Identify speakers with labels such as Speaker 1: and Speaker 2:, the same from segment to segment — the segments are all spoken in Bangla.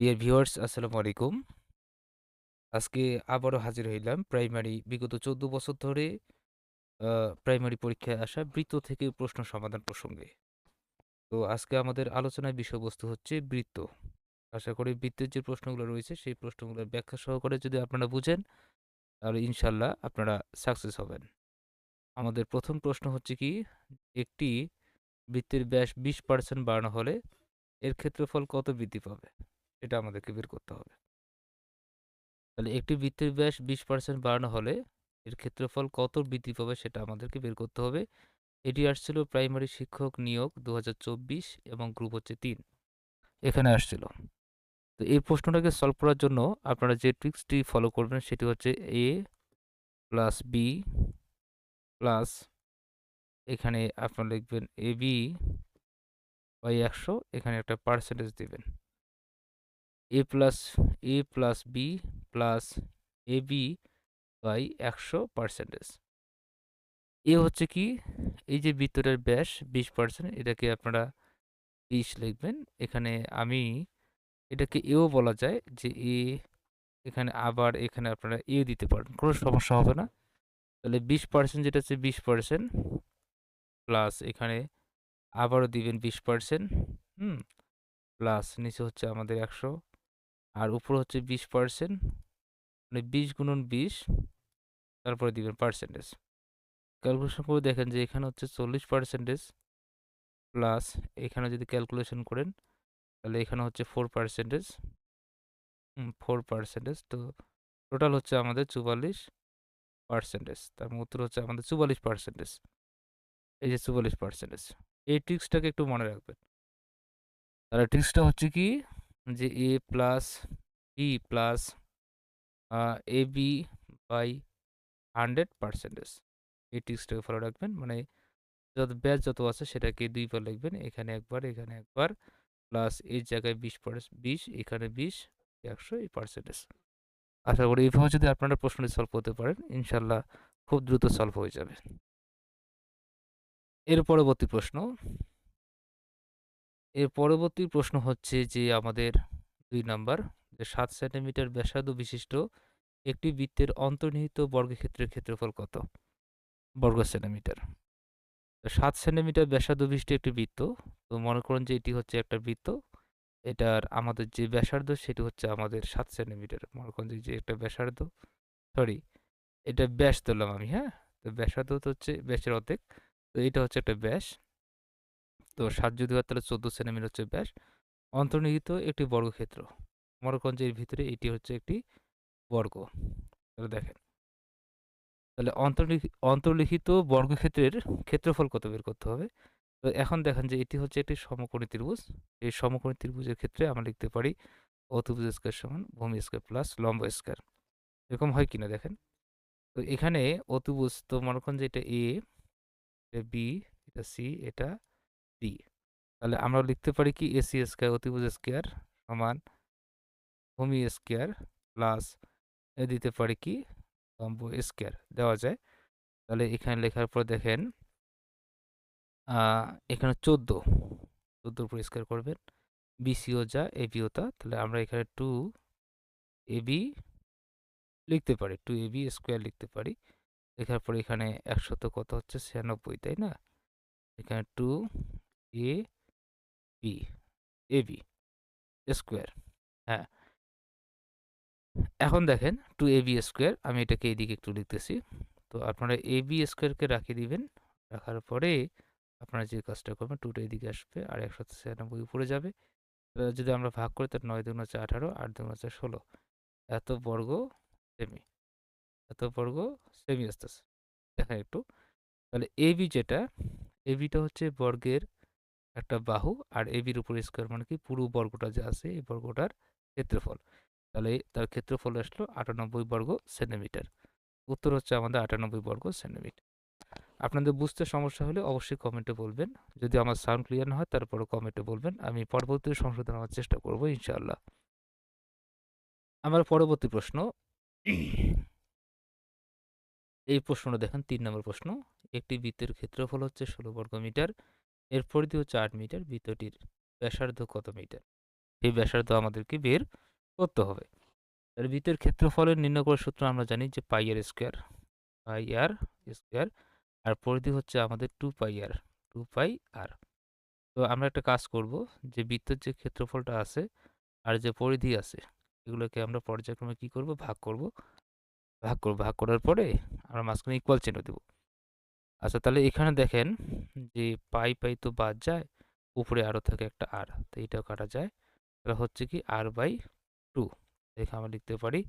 Speaker 1: ডিয়ার ভিউয়ার্স আসসালামু আলাইকুম। আজকে আবারও হাজির হইলাম প্রাইমারি বিগত চোদ্দ বছর ধরে প্রাইমারি পরীক্ষায় আসা বৃত্ত থেকে প্রশ্ন সমাধান প্রসঙ্গে। তো আজকে আমাদের আলোচনার বিষয়বস্তু হচ্ছে বৃত্ত। আশা করি বৃত্তের যে প্রশ্নগুলো রয়েছে, সেই প্রশ্নগুলোর ব্যাখ্যা সহকারে যদি আপনারা বুঝেন, তাহলে ইনশাল্লাহ আপনারা সাকসেস হবেন। আমাদের প্রথম প্রশ্ন হচ্ছে কি, একটি বৃত্তের ব্যাস বিশ পার্সেন্ট বাড়ানো হলে এর ক্ষেত্রফল কত বৃদ্ধি পাবে? এটা আমাদেরকে বের করতে হবে। তাহলে একটি বৃত্তের ব্যাস বিশ পার্সেন্ট বাড়ানো হলে এর ক্ষেত্রফল কত বৃদ্ধি পাবে সেটা আমাদেরকে বের করতে হবে। এটি আসছিল প্রাইমারি শিক্ষক নিয়োগ দু হাজার চব্বিশ এবং গ্রুপ হচ্ছে তিন। এখানে আসছিল। তো এই প্রশ্নটাকে সলভ করার জন্য আপনারা যে ট্রিক্সটি ফলো করবেন সেটি হচ্ছে এ প্লাস বি প্লাস এখানে আপনারা লিখবেন এ বি বাই একশো, এখানে একটা পার্সেন্টেজ দেবেন। A plus A plus B plus A B by একশো পার্সেন্টেজ এ হচ্ছে কি? এই যে বৃত্তটার ব্যাস বিশ পার্সেন্ট এটাকে আপনারা বিশ লিখবেন। এখানে আমি এটাকে এও বলা যায় যে এ এখানে আবার এখানে আপনারা এ দিতে পারেন কোনো সমস্যা হবে না। তাহলে বিশ পার্সেন্ট যেটা হচ্ছে বিশ পার্সেন্ট প্লাস এখানে আবারও দিবেন বিশ পার্সেন্ট হুম প্লাস নিচে হচ্ছে আমাদের একশো আর উপরে হচ্ছে বিশ পার্সেন্ট মানে বিশ গুণন বিশ, তারপরে দিবেন পার্সেন্টেজ ক্যালকুলেশন করে দেখেন যে এখানে হচ্ছে চল্লিশ পার্সেন্টেজ প্লাস এখানে যদি ক্যালকুলেশন করেন, তাহলে এখানে হচ্ছে ফোর পার্সেন্টেজ ফোর পার্সেন্টেজ তো টোটাল হচ্ছে আমাদের চুয়াল্লিশ পার্সেন্টেজ তার মানে উত্তর হচ্ছে আমাদের চুয়াল্লিশ পার্সেন্টেজ এই যে চুয়াল্লিশ পার্সেন্টেজ এই ট্রিক্সটাকে একটু মনে রাখবেন। তাহলে ট্রিক্সটা হচ্ছে কি? যে A plus B plus A B by hundred percentage এই ট্রিক্সটাকে ফলো রাখবেন মানে যত ব্যাচ যত আছে সেটাকে দুইবার লিখবেন, এখানে একবার এখানে একবার প্লাস এই জায়গায় বিশ বিশ, এখানে বিশ, একশো এই পার্সেন্টেজ আশা করি এইভাবে যদি আপনারা প্রশ্নটি সলভ করতে পারেন, ইনশাল্লাহ খুব দ্রুত সলভ হয়ে যাবে। এর পরবর্তী প্রশ্ন এর পরবর্তী প্রশ্ন হচ্ছে যে, আমাদের দুই নাম্বার যে, সাত সেন্টিমিটার ব্যাসার্ধ বিশিষ্ট একটি বৃত্তের অন্তর্নিহিত বর্গক্ষেত্রের ক্ষেত্রফল কত? বর্গ সেন্টিমিটার। সাত সেন্টিমিটার ব্যাসার্ধ বিশিষ্ট একটি বৃত্ত, তো মনে করুন যে, এটি হচ্ছে একটা বৃত্ত, এটার আমাদের যে ব্যাসার্ধ, সেটি হচ্ছে আমাদের সাত সেন্টিমিটার। মনে করুন যে একটা ব্যাসার্ধ, সরি, এটা ব্যাস ধরলাম আমি হ্যাঁ? তো ব্যাসার্ধ হচ্ছে ব্যাসের অর্ধেক, তো এটা হচ্ছে একটা ব্যাস। তো সাত যদি হয় তাহলে চোদ্দ সেন্টিমিটার হচ্ছে ব্যাস। অন্তর্নিহিত একটি বর্গক্ষেত্র। এর ভিতরে এটি হচ্ছে একটি বর্গ। তাহলে দেখেন। তাহলে অন্তর্লিখিত বর্গক্ষেত্রের ক্ষেত্রফল কত বের করতে হবে? তো এখন দেখেন যে এটি হচ্ছে একটি সমকোণী ত্রিভুজ। এই সমকোণী ত্রিভুজের ক্ষেত্রে আমরা লিখতে পারি অতুভুজ স্কোয়ার সমান ভূমি স্কোয়ার প্লাস লম্ব স্কোয়ার। এরকম হয় কিনা দেখেন? তো এখানে অতুভুজ তো মনে করেন যে এটা এ এটা বি এটা সি এটা ডি তাহলে আমরা লিখতে পারি কি এসি স্কোয়ার অতিভুজ স্কোয়ার সমান ভূমি স্কোয়ার প্লাস দিতে পারি কি লম্ব স্কোয়ার দেওয়া যায়। তাহলে এখানে লেখার পর দেখেন এখানে চোদ্দ, চোদ্দোর উপর স্কোয়ার করবেন। বিসিও যা এবিও তা, তাহলে আমরা এখানে টু এবি লিখতে পারি টু এবি স্কোয়ার লিখতে পারি। লেখার পর এখানে একশত কত হচ্ছে ছিয়ানব্বই, তাই না? এখানে two A, B A, B, square হ্যাঁ। এখন দেখেন টু এ, বি, স্কোয়ার, আমি এটাকে এইদিকে একটু লিখতেছি। তো আপনারা এ, বি, স্কোয়ারকে রাখিয়ে দিবেন, রাখার পরে আপনারা যে কাজটা করবেন, টুটা এদিকে আসবে আর একশো ছিয়ানব্বই উপরে যাবে। যদি আমরা ভাগ করি তার নয় দুগুণ হচ্ছে আঠারো, আট দুগুণ হচ্ছে ষোলো। এত বর্গ সেমি, এত বর্গ সেমি আসতেছে দেখেন একটু। তাহলে এ, বি যেটা, এ, বিটা হচ্ছে বর্গের একটা বাহু আর এ বির উপর স্কোয়ার মানে কি? পুরো বর্গটা যে আছে, এই বর্গটার ক্ষেত্রফল। তাহলে তার ক্ষেত্রফল আসলো আটানব্বই বর্গ সেন্টিমিটার। উত্তর হচ্ছে আমাদের আটানব্বই বর্গ সেন্টিমিটার। আপনাদের বুঝতে সমস্যা হলে অবশ্যই কমেন্টে বলবেন। যদি আমার সাউন্ড ক্লিয়ার না হয় তারপরে কমেন্টে বলবেন। আমি পরবর্তী সংশোধন আমার চেষ্টা করব, ইনশাআল্লাহ। আমার পরবর্তী প্রশ্ন। এই প্রশ্নটা দেখেন, তিন নম্বর প্রশ্ন। একটি বৃত্তের ক্ষেত্রফল হচ্ছে ষোলো বর্গ মিটার। এর পরিধি হচ্ছে আট মিটার বৃত্তটির ব্যাসার্ধ কত মিটার? সেই ব্যাসার্ধ আমাদেরকে বের করতে হবে। তাহলে বৃত্তের ক্ষেত্রফলের নির্ণয় করার সূত্র আমরা জানি যে পাই আর স্কোয়ার পাই আর স্কোয়ার আর পরিধি হচ্ছে আমাদের টু পাই আর টু পাই আর তো আমরা একটা কাজ করব যে বৃত্তের যে ক্ষেত্রফলটা আছে আর যে পরিধি আছে, এগুলোকে আমরা পর্যায়ক্রমে কি করব? ভাগ করব। ভাগ করব। ভাগ করার পরে আমরা মাঝখানে ইকুয়াল চিহ্ন দেব। আচ্ছা তাহলে এখানে দেখেন যে পাই পাই তো বাদ যায়, উপরে আরও থাকে একটা আর, তো এইটাও কাটা যায়। তাহলে হচ্ছে কি আর বাই টু, এখানে আমরা লিখতে পারি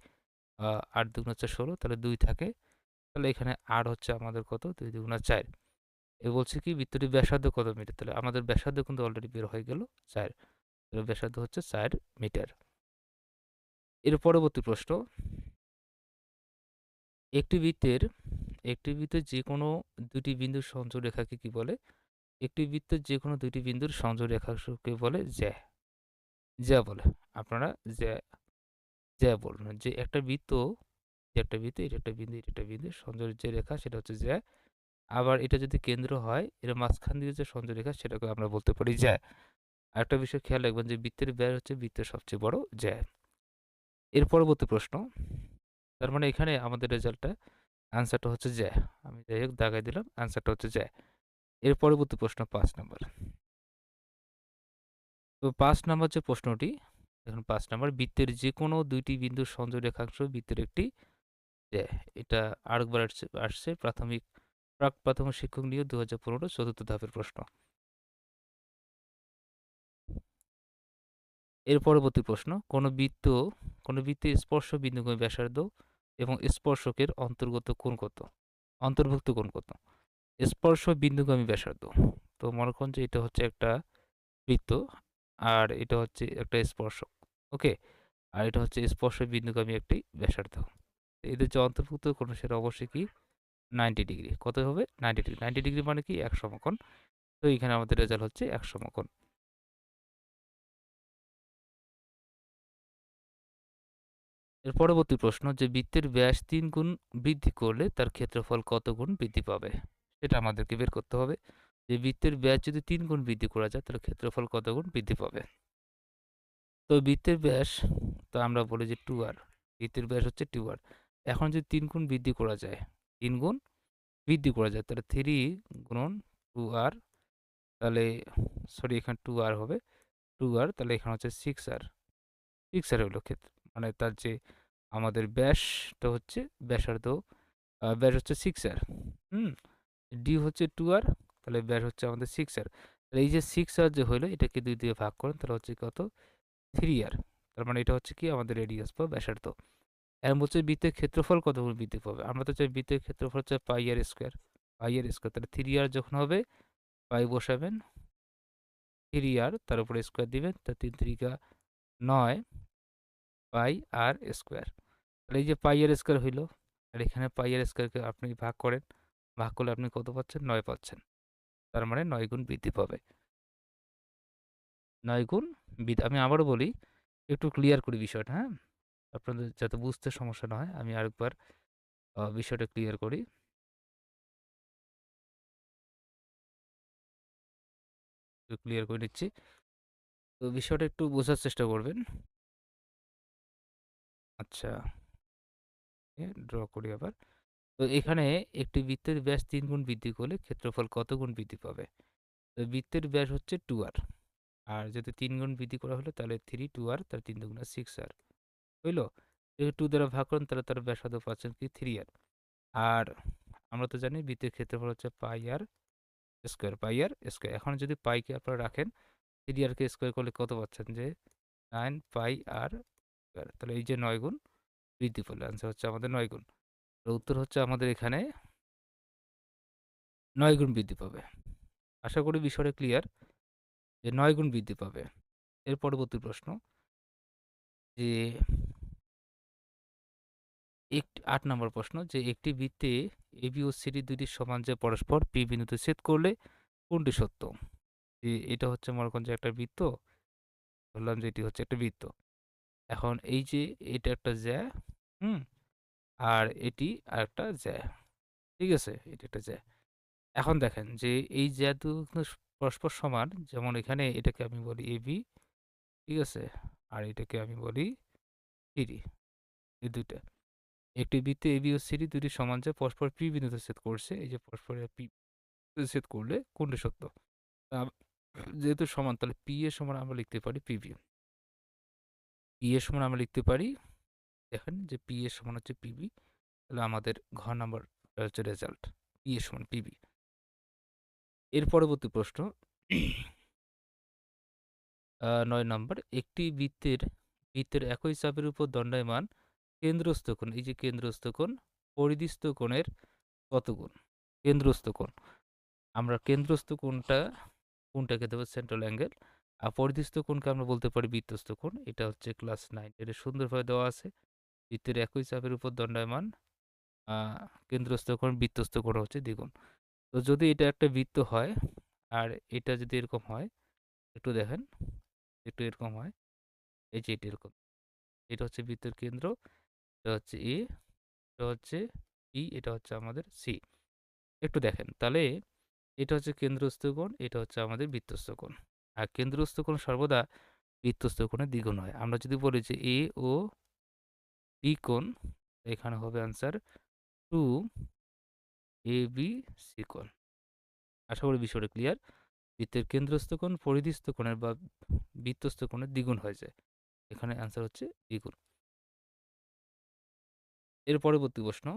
Speaker 1: আট দুগুণ হচ্ছে ষোলো, তাহলে দুই থাকে। তাহলে এখানে আর হচ্ছে আমাদের কত? দুই দুগুণা চার। এ বলছে কি বৃত্তটি ব্যাসার্ধ কত মিটার? তাহলে আমাদের ব্যাসার্ধ কিন্তু অলরেডি বের হয়ে গেল চার। তাহলে ব্যাসার্ধ হচ্ছে চার মিটার। এর পরবর্তী প্রশ্ন, একটি বৃত্তের একটি বৃত্তের যে কোনো দুটি বিন্দুর সংযোগ রেখাকে কি বলে? একটি বৃত্তের যে কোনো দুটি বিন্দুর সংযোগ রেখাকে বলে জ্যা। জ্যা বলে। আপনারা জ্যা জ্যা বলুন। যে একটা বৃত্ত, যে একটা বৃত্ত, এটা একটা বিন্দু, এটা একটা বিন্দু সংযোগ যে রেখা সেটা হচ্ছে জ্যা। আবার এটা যদি কেন্দ্র হয়, এর মাঝখান দিয়ে যে সংযোগ রেখা সেটাকে আমরা বলতে পারি জ্যা। একটা বিষয় খেয়াল রাখবেন যে বৃত্তের ব্যয় হচ্ছে বৃত্তের সবচেয়ে বড় জ্যা। এর পরবর্তী প্রশ্ন। তার মানে এখানে আমাদের রেজাল্টটা অ্যান্সারটা হচ্ছে জ্যা আমি যাই হোক দাগাই দিলাম অ্যান্সারটা হচ্ছে জ্যা এর পরবর্তী প্রশ্ন পাঁচ নম্বর তো পাঁচ নম্বর যে প্রশ্নটি এখন পাঁচ নম্বর বৃত্তের যে কোনো দুইটি বিন্দুর সংযোগ রেখাংশ বৃত্তের একটি জ্যা এটা আরেকবার আসছে আসছে প্রাথমিক, প্রাক প্রাথমিক শিক্ষক নিয়োগ দু হাজার পনেরো চতুর্থ ধাপের প্রশ্ন। এর পরবর্তী প্রশ্ন, কোন বৃত্ত, কোন বৃত্তে স্পর্শ বিন্দুগমী ব্যাসার্ধ এবং স্পর্শকের অন্তর্গত কোণ কত? অন্তর্ভুক্ত কোণ কত? স্পর্শ বিন্দুগামী ব্যাসার্ধ। তো মনে করুন যে এটা হচ্ছে একটা বৃত্ত আর এটা হচ্ছে একটা স্পর্শক, ওকে? আর এটা হচ্ছে স্পর্শ বিন্দুগামী একটি ব্যাসার্ধ। এদের যে অন্তর্ভুক্ত কোণ সেটা অবশ্যই কি? Ninety degree. কত হবে? Ninety degree. নাইনটি ডিগ্রি মানে কি? এক সমকোণ। তো এখানে আমাদের রেজাল্ট হচ্ছে এক সমকোণ। এর পরবর্তী প্রশ্ন, যে বৃত্তের ব্যাস তিন গুণ বৃদ্ধি করলে তার ক্ষেত্রফল কত গুণ বৃদ্ধি পাবে? সেটা আমাদেরকে বের করতে হবে। যে বৃত্তের ব্যাস যদি তিন গুণ বৃদ্ধি করা যায়, তাহলে ক্ষেত্রফল কত গুণ বৃদ্ধি পাবে? তো বৃত্তের ব্যাস, তো আমরা বলি যে টু আর বৃত্তের ব্যাস হচ্ছে টু আর এখন যদি তিন গুণ বৃদ্ধি করা যায়, তিন গুণ বৃদ্ধি করা যায়, তাহলে থ্রি গুণন টু আর তাহলে সরি এখানে টু আর হবে। টু আর তাহলে এখানে হচ্ছে সিক্স আর সিক্স আর হলো ক্ষেত্র মানে তার যে আমাদের ব্যাসটা হচ্ছে ব্যাসার্ধ ব্যাস হচ্ছে সিক্স আর হুম? ডি হচ্ছে টু আর তাহলে ব্যাস হচ্ছে আমাদের সিক্স আর তাহলে এই যে সিক্স আর যে হলো এটাকে দুই দিয়ে ভাগ করেন, তাহলে হচ্ছে কত? থ্রি আর তার মানে এটা হচ্ছে কি? আমাদের রেডিয়াস বা ব্যাসার্ধ। এখন বলছে বৃত্তের ক্ষেত্রফল কত বৃদ্ধি পাবে? আমরা তো চাই বৃত্তের ক্ষেত্রফল হচ্ছে pi r square pi r square তাহলে থ্রি আর যখন হবে পাই বসাবেন থ্রি আর তার উপরে স্কোয়ার দিবেন তা তিন তিরিকা নয় পাই আর স্কোয়ার। তাহলে এই যে পাই আর স্কোয়ার হইল, আর এখানে পাই আর স্কোয়ারকে আপনি ভাগ করেন, ভাগ করলে আপনি কত পাচ্ছেন? নয় পাচ্ছেন। তার মানে নয় গুণ বৃদ্ধি পাবে। নয় গুণ বৃদ্ধি, আমি আবারও বলি, একটু ক্লিয়ার করি বিষয়টা হ্যাঁ? আপনাদের যাতে বুঝতে সমস্যা না হয়, আমি আরেকবার বিষয়টা ক্লিয়ার করি। ক্লিয়ার করে নিচ্ছি। তো বিষয়টা একটু বোঝার চেষ্টা করবেন। আচ্ছা। ড্র করি আবার। তো এখানে একটি বৃত্তের ব্যাস তিন গুণ বৃদ্ধি করলে ক্ষেত্রফল কত গুণ বৃদ্ধি পাবে? তো বৃত্তের ব্যাস হচ্ছে টু আর আর যদি তিন গুণ বৃদ্ধি করা হলো তাহলে থ্রি টু আর তার তিন দুগুণ সিক্স আর যদি টু দ্বারা ভাগ করেন তাহলে তার ব্যাসার্ধ পাচ্ছেন কি থ্রি আর আর আমরা তো জানি বৃত্তের ক্ষেত্রফল হচ্ছে পাই আর স্কোয়ার পাই আর স্কোয়ার এখন যদি পাইকে আপনারা রাখেন থ্রি আরকে স্কোয়ার করলে কত পাচ্ছেন যে? নাইন পাই আর স্কোয়ার তাহলে এই যে নয় গুণ বৃদ্ধি পেল অ্যান্সার হচ্ছে আমাদের নয় গুণ। উত্তর হচ্ছে আমাদের এখানে নয় গুণ বৃদ্ধি পাবে। আশা করি বিষয়টা ক্লিয়ার যে নয় গুণ বৃদ্ধি পাবে। এর পরবর্তী প্রশ্ন যে একটি, আট নম্বর প্রশ্ন যে একটি বৃত্তে এবি ও সিডি দুইটি সমান যে পরস্পর পি বিন্দুতে ছেদ করলে কোনটি সত্য? যে এটা হচ্ছে মনে করেন যে একটা বৃত্ত বললাম যে এটি হচ্ছে একটা বৃত্ত। এখন এই যে এটা একটা জ্যা, হুম? আর এটি আর একটা জ্যা, ঠিক আছে? এটা একটা জ্যা। এখন দেখেন যে এই জ্যা দু পরস্পর সমান, যেমন এখানে এটাকে আমি বলি এবি ঠিক আছে? আর এটাকে আমি বলি সিডি এই দুইটা। একটি বৃত্তে এবি ও সিডি দুটি সমান যে পরস্পর পি বিন্দুতে ছেদ করছে। এই যে পরস্পর পি ছেদ করলে কোনটি সত্য। যেহেতু সমান, তাহলে পি এর সমান আমরা লিখতে পারি পিবি পি এর সমান আমরা লিখতে পারি, দেখেন যে পি এর সমান হচ্ছে পিবি তাহলে আমাদের ঘর নাম্বার হচ্ছে রেজাল্ট পি এর সমান পিবি এর পরবর্তী প্রশ্ন নয় নম্বর একটি বৃত্তের বৃত্তের একই চাপের উপর দণ্ডায়মান কেন্দ্রস্থ কোণ, এই যে কেন্দ্রস্থ কোণ কোণের কত গুণ? কেন্দ্রস্থ কোণ। আমরা কেন্দ্রস্থ কোণটা, কোণটাকে দেবো সেন্ট্রাল অ্যাঙ্গেল আর পরিধিস্থ কোণকে আমরা বলতে পারি বৃত্তস্থ কোণ। এটা হচ্ছে ক্লাস নাইন এটা সুন্দরভাবে দেওয়া আছে। বৃত্তের একই চাপের উপর দণ্ডায়মান কেন্দ্রস্থ কোণ বৃত্তস্থ কোণ হচ্ছে দ্বিগুণ। তো যদি এটা একটা বৃত্ত হয়, আর এটা যদি এরকম হয়, একটু দেখেন, একটু এরকম হয়, এই যে এটা এরকম। এটা হচ্ছে বৃত্তের কেন্দ্র, এটা হচ্ছে এ এটা হচ্ছে ই এটা হচ্ছে আমাদের সি একটু দেখেন, তাহলে এটা হচ্ছে কেন্দ্রস্থ কোণ, এটা হচ্ছে আমাদের বৃত্তস্থ কোণ। আর কেন্দ্রস্থ কোণ সর্বদা বৃত্তস্থ কোণের দ্বিগুণ হয়। আমরা যদি বলি যে এ ও বি কোণ, এখানে হবে answer two A B C কোণ। আশা করি বিষয়টা ক্লিয়ার বৃত্তের কেন্দ্রস্থ কোণ পরিধিস্থ কোণের বা বৃত্তস্থ কোণের দ্বিগুণ হয়ে যায়। এখানে অ্যান্সার হচ্ছে দ্বিগুণ। এর পরবর্তী প্রশ্ন,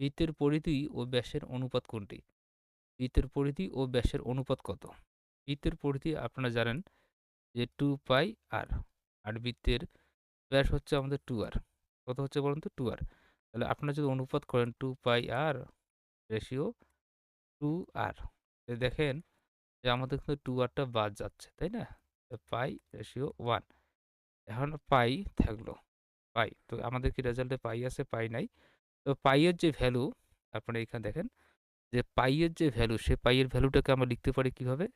Speaker 1: বৃত্তের পরিধি ও ব্যাসের অনুপাত কোনটি? বৃত্তের পরিধি ও ব্যাসের অনুপাত কত? বৃত্তের পরিধি আপনারা জানেন যে টু পাই আর আর বৃত্তের ব্যাস হচ্ছে আমাদের টু আর। কত হচ্ছে বলুন তো? Two r. তাহলে আপনারা যদি অনুপাত করেন two pi r ratio two r দেখেন যে আমাদের কিন্তু টু আরটা বাদ যাচ্ছে, তাই না? Pi ratio one. এখন পাই থাকল, পাই। তো আমাদের কি রেজাল্টে পাই আছে, পাই নাই? তো পাইয়ের যে ভ্যালু আপনারা এখানে দেখেন যে পাইয়ের যে ভ্যালু সে পাইয়ের ভ্যালুটাকে আমরা লিখতে পারি কীভাবে?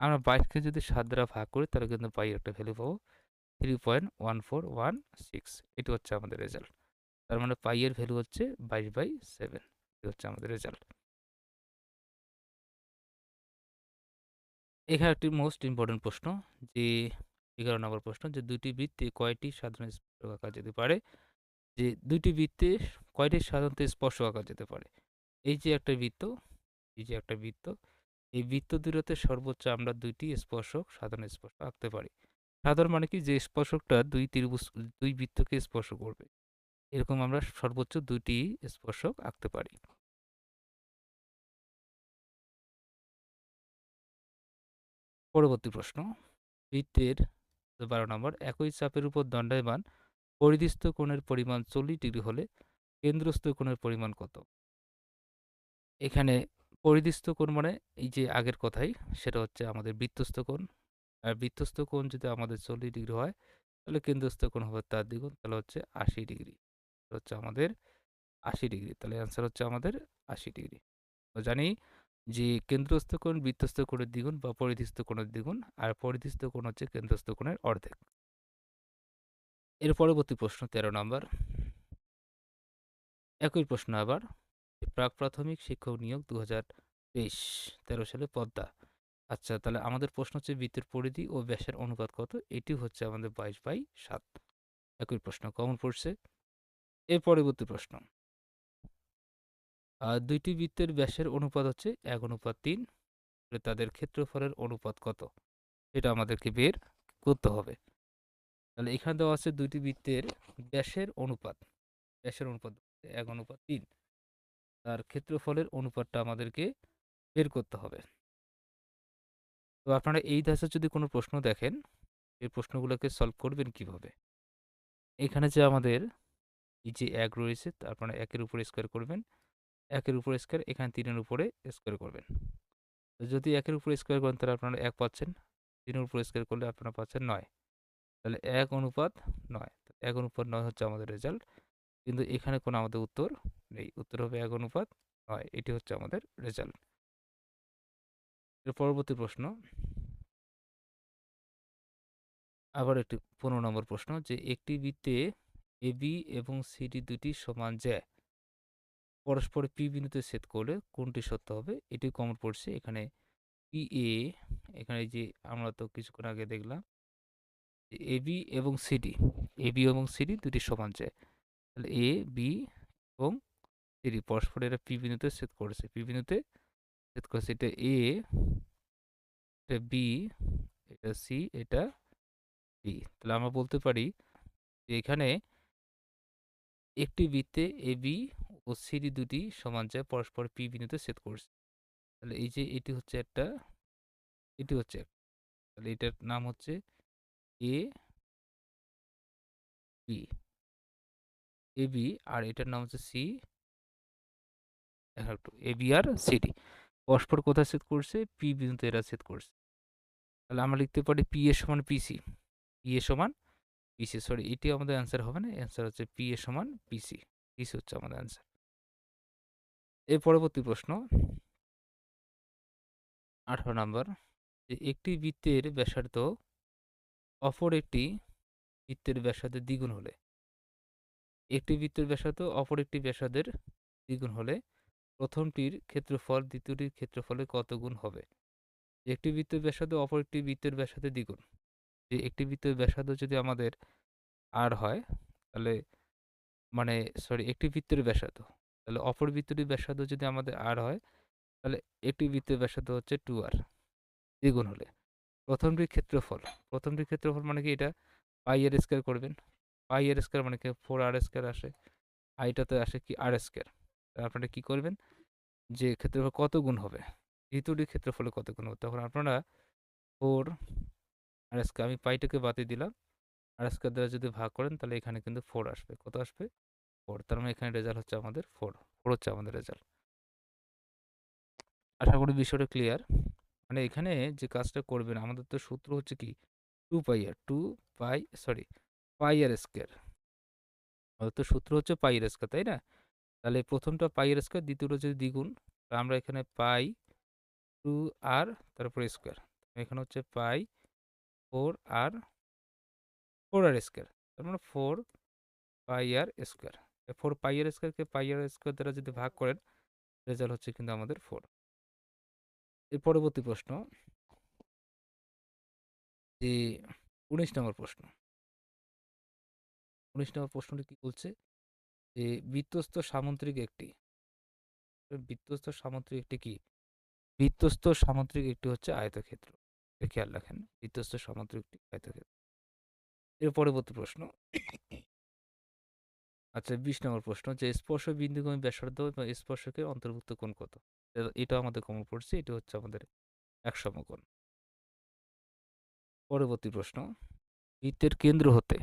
Speaker 1: আমরা বাইশকে যদি সাত দ্বারা ভাগ করি, তাহলে কিন্তু পাইয়ের একটা ভ্যালু পাবো three point one four one six এটা হচ্ছে আমাদের রেজাল্ট তার মানে পাইয়ের ভ্যালু হচ্ছে বাইশ বাই সেভেন এটা হচ্ছে আমাদের রেজাল্ট এখানে একটি মোস্ট ইম্পর্টেন্ট প্রশ্ন, যে এগারো নম্বর প্রশ্ন, যে দুইটি বৃত্তে কয়টি সাধারণ স্পর্শ আঁকা যেতে পারে? যে দুইটি বৃত্তে কয়টি সাধারণত স্পর্শ আঁকা যেতে পারে? এই যে একটা বৃত্ত, এই যে একটা বৃত্ত এই বৃত্ত দূরত্বে সর্বোচ্চ আমরা দুইটি স্পর্শক সাধারণ স্পর্শ আঁকতে পারি। সাধারণ মানে কি? যে স্পর্শকটা দুই ত্রিভুজ, দুই বৃত্তকে স্পর্শ করবে। এরকম আমরা সর্বোচ্চ দুইটি স্পর্শক আঁকতে পারি। পরবর্তী প্রশ্ন। বৃত্তের বারো নম্বর, একই চাপের উপর দণ্ডায়মান পরিধিস্থ কোণের পরিমাণ চল্লিশ ডিগ্রি হলে কেন্দ্রস্থ কোণের পরিমাণ কত? এখানে পরিধিস্থ কোণ মানে এই যে আগের কথাই, সেটা হচ্ছে আমাদের বৃত্তস্থ কোণ। আর বৃত্তস্থ কোণ যদি আমাদের চল্লিশ ডিগ্রি হয়, তাহলে কেন্দ্রস্থ কোণ হবে তার দ্বিগুণ, তাহলে হচ্ছে আশি ডিগ্রি। হচ্ছে আমাদের আশি ডিগ্রি, তাহলে অ্যান্সার হচ্ছে আমাদের আশি ডিগ্রি। তো জানি যে কেন্দ্রস্থ কোণ বৃত্তস্থ কোণের দ্বিগুণ বা পরিধিস্থ কোণের দ্বিগুণ, আর পরিধিস্থ কোণ হচ্ছে কেন্দ্রস্থ কোণের অর্ধেক। এর পরবর্তী প্রশ্ন, তেরো নম্বর। একই প্রশ্ন আবার। প্রাক প্রাথমিক শিক্ষক নিয়োগ দু হাজার তেইশ, তেরো সালে পদ্মা। আচ্ছা তাহলে আমাদের প্রশ্ন হচ্ছে বৃত্তের পরিধি ও ব্যাসের অনুপাত কত? এটি হচ্ছে আমাদের বাইশ বাই সাত। একই প্রশ্ন, কমন পড়ছে। এর পরবর্তী প্রশ্ন। দুইটি বৃত্তের ব্যাসের অনুপাত হচ্ছে এক অনুপাত তিন তাদের ক্ষেত্রফলের অনুপাত কত? এটা আমাদেরকে বের করতে হবে। তাহলে এখানে দেওয়া আছে দুইটি বৃত্তের ব্যাসের অনুপাত। ব্যাসের অনুপাত এক অনুপাত তিন। তার ক্ষেত্রফলের অনুপাতটা আমাদেরকে বের করতে হবে। তো আপনারা এই ধাঁচে যদি কোনো প্রশ্ন দেখেন, এই প্রশ্নগুলোকে সলভ করবেন কীভাবে? এখানে যে আমাদের এই যে এক রয়েছে আপনারা একের উপরে স্কোয়ার করবেন, একের উপরে স্কোয়ার এখানে তিনের উপরে স্কোয়ার করবেন। যদি একের উপরে স্কোয়ার করেন, তাহলে আপনারা এক পাচ্ছেন। তিনের উপরে স্কোয়ার করলে আপনারা পাচ্ছেন নয়। তাহলে এক অনুপাত নয়। এক অনুপাত নয় হচ্ছে আমাদের রেজাল্ট কিন্তু এখানে কোনো আমাদের উত্তর নেই। উত্তর হবে এক অনুপাত নয় এটি হচ্ছে আমাদের রেজাল্ট এর পরবর্তী প্রশ্ন। আবার একটি পনেরো নম্বর প্রশ্ন যে একটি বৃত্তে এ বি এবং সিডি দুটি সমান জ্যা। পরস্পর পি বিন্দুতে ছেদ করলে কোনটি সত্য হবে? এটি কমন পড়ছে। এখানে পি এ এখানে যে আমরা তো কিছুক্ষণ আগে দেখলাম এ বি এবং সিডি বি এবং সিডি দুটি সমান যায় তাহলে এ বি এবং সিডি পরস্পর এরা পি বিন্দুতে সেট করেছে। পি বিন্দুতে সেট করেছে, এটা এ এটা বি এটা সি এটা বি তাহলে আমরা বলতে পারি যে এখানে একটি বৃত্তে এ বি ও সিডি দুটি সমান যায়, পরস্পর পি বিন্দুতে সেট করছে। তাহলে এই যে এটি হচ্ছে একটা, এটি হচ্ছে তাহলে এটার নাম হচ্ছে এ বি এ বি আর এটার নাম হচ্ছে সি একটু এ বি আর সিডি পরস্পর কোথায় সেট করছে? পি বিন্দুতে এরা সেট করছে। তাহলে আমরা লিখতে পারি পি এ সমান পিসি পি এ সমান পিসি সরি এটি আমাদের অ্যান্সার হবে না অ্যান্সার হচ্ছে পি এ সমান পিসি পিসি হচ্ছে আমাদের অ্যান্সার এর পরবর্তী প্রশ্ন। আঠারো নম্বর, যে একটি বৃত্তের ব্যাসার্ধ অপর একটি বৃত্তের ব্যাসার্ধের দ্বিগুণ হলে একটি বৃত্তের ব্যাসার্ধ অপর একটি ব্যাসার্ধের দ্বিগুণ হলে প্রথমটির ক্ষেত্রফল দ্বিতীয়টির ক্ষেত্রফলে কত গুণ হবে? একটি বৃত্তের ব্যাসার্ধ অপর একটি বৃত্তের ব্যাসার্ধের দ্বিগুণ। যে একটি বৃত্তের ব্যাসার্ধ যদি আমাদের আর হয়, তাহলে মানে সরি একটি বৃত্তের ব্যাসার্ধ, তাহলে অপর বৃত্তটির ব্যাসার্ধ যদি আমাদের আর হয়, তাহলে একটি বৃত্তের ব্যাসার্ধ হচ্ছে টু আর দ্বিগুণ হলে। প্রথমটির ক্ষেত্রফল প্রথমটির ক্ষেত্রফল মানে কি এটা? পাই আর স্কোয়ার করবেন। পাই আর স্কোয়ার মানে ফোর আর স্কোয়ার আসে। আইটাতে আসে কি? আর স্কোয়ার আপনারা কি করবেন? যে ক্ষেত্রফল কত গুণ হবে? দ্বিতীয়টির ক্ষেত্রফলে কত গুণ হবে, তখন আপনারা ফোর আর স্কোয়ার আমি পাইটাকে বাতিল দিলাম। আর স্কোয়ার দ্বারা যদি ভাগ করেন, তাহলে এখানে কিন্তু ফোর আসবে। কত আসবে? ফোর তার মানে এখানে রেজাল্ট হচ্ছে আমাদের ফোর ফোর হচ্ছে আমাদের রেজাল্ট আশা করি বিষয়টা ক্লিয়ার মানে এখানে যে কাজটা করবেন, আমাদের তো সূত্র হচ্ছে কি? Two pi r two pi sorry pi r square আমাদের তো সূত্র হচ্ছে পাই আর স্কোয়ার তাই না? তাহলে প্রথমটা পাই আর স্কোয়ার দ্বিতীয়টা যদি দ্বিগুণ। তা আমরা এখানে পাই টু আর, তারপরে স্কোয়ার। এখানে হচ্ছে pi four r four r square. তার মানে four pi r square four pi r স্কোয়ারকে পাই আর স্কোয়ার দ্বারা যদি ভাগ করেন, রেজাল্ট হচ্ছে কিন্তু আমাদের ফোর। এর পরবর্তী প্রশ্ন, যে উনিশ নম্বর প্রশ্ন। উনিশ নম্বর প্রশ্নটি কি বলছে? যে বৃত্তস্থ সামুদ্রিক একটি। বৃত্তস্থ সামুদ্রিক একটি কি? বৃত্তস্থ সামুদ্রিক একটি হচ্ছে আয়তক্ষেত্র। খেয়াল রাখেন বৃত্তস্থ সামুদ্রিক একটি আয়তক্ষেত্র। এর পরবর্তী প্রশ্ন। আচ্ছা বিশ নম্বর প্রশ্ন, যে স্পর্শ বিন্দুগমী ব্যাসার্ধ এবং স্পর্শকের অন্তর্ভুক্ত কোণ কত? এটা আমাদের কমন পড়ছে, এটা হচ্ছে আমাদের এক সমকোণ। পরবর্তী প্রশ্ন, বৃত্তের কেন্দ্র হতে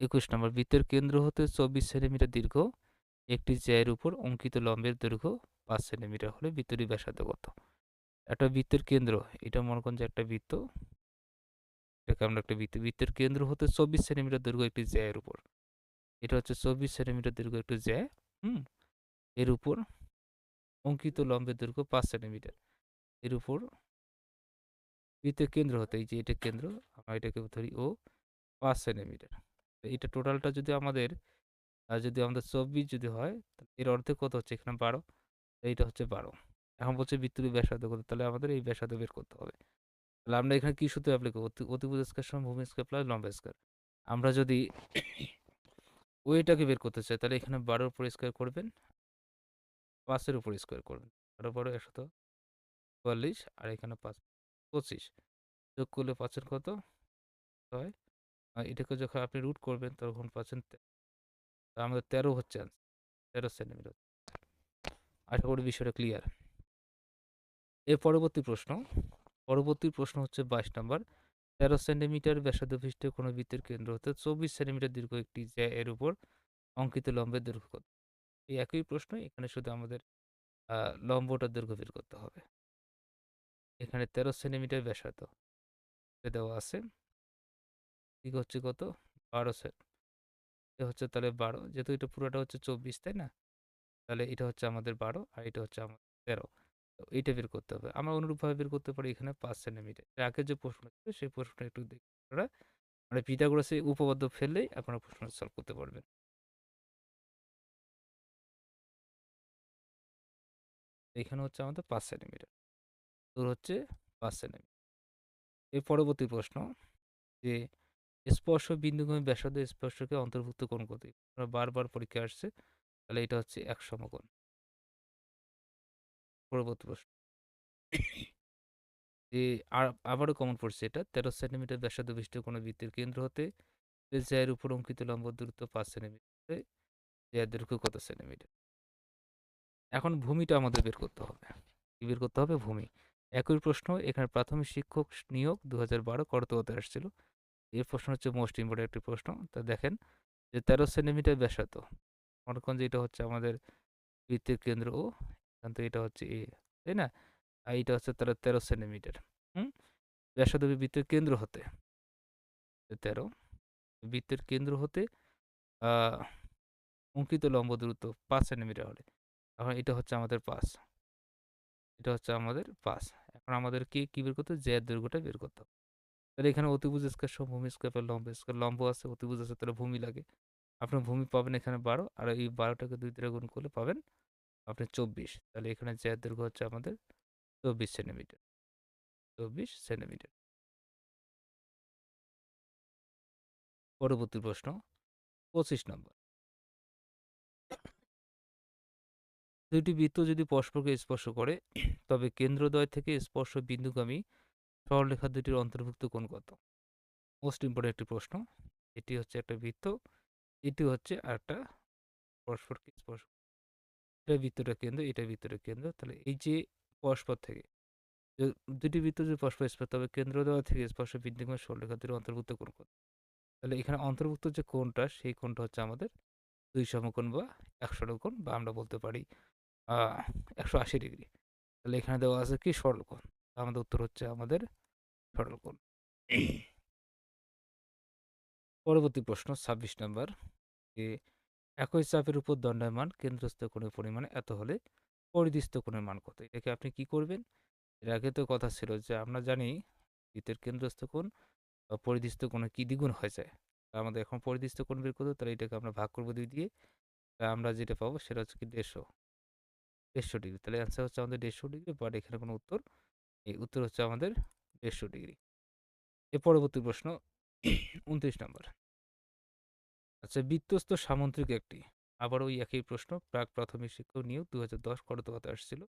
Speaker 1: একুশ নম্বর বৃত্তের কেন্দ্র হতে চব্বিশ সেন্টিমিটার দীর্ঘ, একটি জ্যায়ের উপর অঙ্কিত লম্বের দৈর্ঘ্য পাঁচ সেন্টিমিটার হলে বৃত্তটি ব্যাসার্ধ কত? একটা বৃত্তের কেন্দ্র, এটা মনে করেন যে একটা বৃত্ত। এটাকে আমরা একটা বৃত্ত বৃত্তের কেন্দ্র হতে চব্বিশ সেন্টিমিটার দৈর্ঘ্য একটি জ্যায়ের উপর। এটা হচ্ছে চব্বিশ সেন্টিমিটার দীর্ঘ একটি জ্যা হুম, এর উপর অঙ্কিত লম্বের দৈর্ঘ্য পাঁচ সেন্টিমিটার। এর উপর বৃত্তের কেন্দ্র হতে, এই যে এটা কেন্দ্র, আমরা এটাকে ধরি ও পাঁচ সেন্টিমিটার। এটা টোটালটা যদি আমাদের যদি আমাদের চব্বিশ যদি হয় এর অর্ধেক কত হচ্ছে? এখানে বারো। এইটা হচ্ছে বারো। এখন বলছে বৃত্তুরি ব্যাসার্ধ কত? তাহলে আমাদের এই ব্যাসার্ধ বের করতে হবে। তাহলে আমরা এখানে কি সূত্র অ্যাপ্লাই করব? অতিভুজ স্কোয়ার সমান ভূমি স্কোয়ার প্লাস লম্বা স্কোয়ার। আমরা যদি ওয়েটাকে বের করতে চাই, তাহলে এখানে বারোর উপর স্কোয়ার করবেন। পাঁচের উপর স্কোয়ার করবেন। বারো বারো, একশত চুয়াল্লিশ আর এখানে পাঁচ, পঁচিশ। যোগ করলে পাঁচের কত? হয় এটাকে যখন আপনি রুট করবেন তখন পাচ্ছেন আমাদের তেরো হচ্ছে তেরো সেন্টিমিটার আশা করি বিষয়টা ক্লিয়ার এর পরবর্তী প্রশ্ন পরবর্তী প্রশ্ন হচ্ছে বাইশ নম্বর। তেরো সেন্টিমিটার ব্যাসার্ধ পৃষ্ঠে কোনো বৃত্তের কেন্দ্র হতে চব্বিশ সেন্টিমিটার দীর্ঘ একটি জ্যা এর উপর অঙ্কিত লম্বের দৈর্ঘ্য কত? এই একই প্রশ্ন, এখানে শুধু আমাদের লম্বটার দৈর্ঘ্য বের করতে হবে। এখানে তেরো সেন্টিমিটার ব্যাসার্ধ দেওয়া আছে। ঠিক হচ্ছে কত? বারো সেন্ট এটা হচ্ছে তাহলে বারো। যেহেতু এটা পুরোটা হচ্ছে চব্বিশ, তাই না? তাহলে এটা হচ্ছে আমাদের বারো আর এটা হচ্ছে আমাদের তেরো। তো এইটা বের করতে হবে। আমরা অনুরূপভাবে বের করতে পারি এখানে পাঁচ সেন্টিমিটার আগের যে প্রশ্ন ছিল, সেই প্রশ্নটা একটু দেখি। মানে পিটাগোরাসে উপপাদ্য ফেললেই আপনারা প্রশ্ন সলভ করতে পারবেন। এখানে হচ্ছে আমাদের পাঁচ সেন্টিমিটার দূর হচ্ছে পাঁচ সেন্টিমিটার এর পরবর্তী প্রশ্ন যে স্পর্শ বিন্দুগামী ব্যাসার্ধ স্পর্শকে অন্তর্ভুক্ত কোন আমরা বারবার পরীক্ষা আসছে, তাহলে এটা হচ্ছে এক সমকোণ। পরবর্তী প্রশ্ন। যে আবারও কমন পড়ছে এটা, তেরো সেন্টিমিটার ব্যাসার্ধ বিশিষ্ট কোনো বৃত্তের কেন্দ্র হতে জ্যায়ের উপর অঙ্কিত লম্ব দূরত্ব পাঁচ সেন্টিমিটার জ্যায়ের দৈর্ঘ্য কত সেন্টিমিটার? এখন ভূমিটা আমাদের বের করতে হবে। কি বের করতে হবে? ভূমি। একই প্রশ্ন, এখানে প্রাথমিক শিক্ষক নিয়োগ দু হাজার বারো করতোয়াতে আসছিল। এর প্রশ্ন হচ্ছে মোস্ট ইম্পর্টেন্ট একটি প্রশ্ন। তা দেখেন যে তেরো সেন্টিমিটার ব্যাসার্ধ, মনে যে এটা হচ্ছে আমাদের বৃত্তের কেন্দ্র ও এখান থেকে এটা হচ্ছে এ তাই না? আর এটা হচ্ছে তারা তেরো সেন্টিমিটার, হুম? ব্যাসার্ধ বৃত্তের কেন্দ্র হতে। তেরো বৃত্তের কেন্দ্র হতে অঙ্কিত লম্ব দূরত্ব পাঁচ সেন্টিমিটার হলে। এখন এটা হচ্ছে আমাদের পাঁচ। এটা হচ্ছে আমাদের পাঁচ। এখন আমাদের কি, কী বের করতে জ্যার দৈর্ঘ্যটা বের করতে হবে। তাহলে এখানে অতিভুজ স্কোয়ার সব ভূমি স্কোয়ার লম্ব স্কোয়ার লম্ব আছে, অতিভুজ আছে, তাহলে ভূমি লাগে। আপনার ভূমি পাবেন এখানে বারো, আর এই বারোটাকে দুই দ্বারা গুণ করলে পাবেন আপনি চব্বিশ। তাহলে এখানে জ্যার দৈর্ঘ্য হচ্ছে আমাদের চব্বিশ সেন্টিমিটার চব্বিশ সেন্টিমিটার পরবর্তী প্রশ্ন, পঁচিশ নম্বর দুইটি বৃত্ত যদি পরস্পরকে স্পর্শ করে, তবে কেন্দ্রদ্বয় থেকে স্পর্শ বিন্দুগামী সরলরেখা দুটির অন্তর্ভুক্ত কোন কত? মোস্ট ইম্পর্টেন্ট একটি প্রশ্ন, এটি হচ্ছে একটা বৃত্ত, এটি হচ্ছে একটা পরস্পরকে স্পর্শ এটা বৃত্তটা কেন্দ্র, এটা বৃত্তটা কেন্দ্র। তাহলে এই যে পরস্পর থেকে দুটি বৃত্ত যদি পরস্পর স্পর্শ, তবে কেন্দ্র দেওয়া থেকে স্পর্শ বিন্দুগামী সরলরেখা দুটির অন্তর্ভুক্ত কোন কত? তাহলে এখানে অন্তর্ভুক্ত যে কোণটা, সেই কোণটা হচ্ছে আমাদের দুই সমকোণ বা একশো কোণ বা আমরা বলতে পারি একশো আশি ডিগ্রি। তাহলে এখানে দেওয়া আছে কি সরলকোণ? আমাদের উত্তর হচ্ছে আমাদের সরলকোণ পরবর্তী প্রশ্ন, ছাব্বিশ নম্বর। যে একই চাপের উপর দণ্ডায়মান কেন্দ্রস্থ কোণের পরিমাণ এত হলে পরিদিস্থ কোণের মান কত? এটাকে আপনি কি করবেন? এর আগে তো কথা ছিল যে আমরা জানি বৃত্তের কেন্দ্রস্থ কোণ বা পরিদিস্থ কোণে কি দ্বিগুণ হয়ে যায়। আমাদের এখন পরিদিস্থ কোণ বের করতে তাহলে এটাকে আমরা ভাগ করব দুই দিয়ে। তা আমরা যেটা পাবো সেটা হচ্ছে কি দেড়শো। দেড়শো ডিগ্রি। তাহলে অ্যান্সার হচ্ছে আমাদের দেড়শো ডিগ্রি বাট এখানে কোনো উত্তর এই উত্তর হচ্ছে আমাদের দেড়শো ডিগ্রি। এর পরবর্তী প্রশ্ন, উনত্রিশ নম্বর। আচ্ছা বৃত্তস্ত সামন্ত্রিক একটি আবার ওই একই প্রশ্ন, প্রাক প্রাথমিক শিক্ষক নিয়োগ দু হাজার দশ করতোকাতে আসছিল।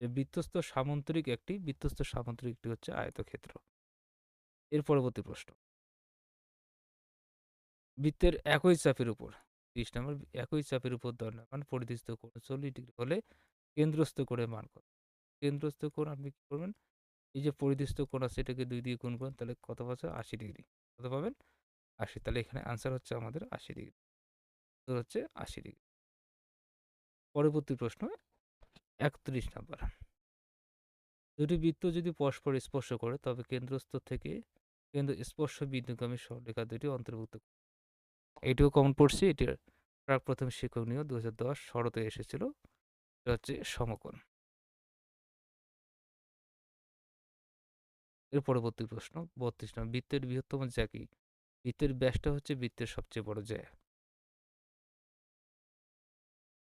Speaker 1: যে বৃত্তস্ত সামন্ত্রিক একটি বৃত্তস্ত সামন্ত্রিক একটি হচ্ছে আয়তক্ষেত্র। এর পরবর্তী প্রশ্ন। বৃত্তের একই চাপের উপর, তিরিশ নম্বর, একই চাপের উপর দণ্ডায়মান পরিদিষ্ট কোণ চল্লিশ ডিগ্রি হলে কেন্দ্রস্থ করে মান কত? কেন্দ্রস্থ কোণ আপনি কী করবেন? এই যে পরিদৃষ্ট কোণ আছে, এটাকে দুই দিয়ে গুণ করেন, তাহলে কত পাচ্ছে? আশি ডিগ্রি। কত পাবেন? আশি। তাহলে এখানে আনসার হচ্ছে আমাদের আশি ডিগ্রি। উত্তর হচ্ছে আশি ডিগ্রি। পরবর্তী প্রশ্ন, একত্রিশ নাম্বার। দুটি বৃত্ত যদি পরস্পর স্পর্শ করে, তবে কেন্দ্রস্থ থেকে কেন্দ্র স্পর্শ বিন্দুগামী সরলেখা দুটি অন্তর্ভুক্ত। এটিও কমন পড়ছি, এটির প্রাক প্রথম শিক্ষক নিয়োগ দু হাজার দশ শরতে এসেছিল। এটা হচ্ছে সমকোণ। এর পরবর্তী প্রশ্ন, বত্রিশ নম্বর, বৃত্তের বৃহত্তম জ্যা কি? বৃত্তের ব্যাসটা হচ্ছে বৃত্তের সবচেয়ে বড় জ্যা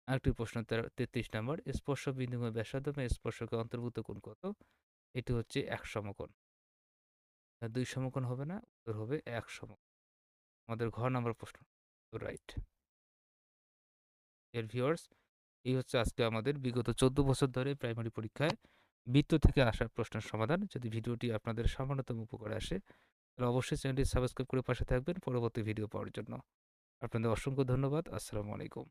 Speaker 1: আরেকটি প্রশ্ন তেত্রিশ নম্বর, স্পর্শ বিন্দুময় ব্যাসার্ধ স্পর্শকে অন্তর্ভুক্ত কোন কত? এটি হচ্ছে এক সমকোণ। দুই সমকোণ হবে না, উত্তর হবে এক সমকোণ। আমাদের ঘর নাম্বার প্রশ্ন, রাইট। এর ভিউয়ার্স এই হচ্ছে আজকে আমাদের বিগত চোদ্দ বছর ধরে প্রাইমারি পরীক্ষায় বৃত্ত থেকে আসা প্রশ্নের সমাধান। যদি ভিডিওটি আপনাদের সামান্যতম উপকারে আসে, তাহলে অবশ্যই চ্যানেলটি সাবস্ক্রাইব করে পাশে থাকবেন। পরবর্তী ভিডিও পাওয়ার জন্য। আপনাদের অসংখ্য ধন্যবাদ। আসসালামু আলাইকুম।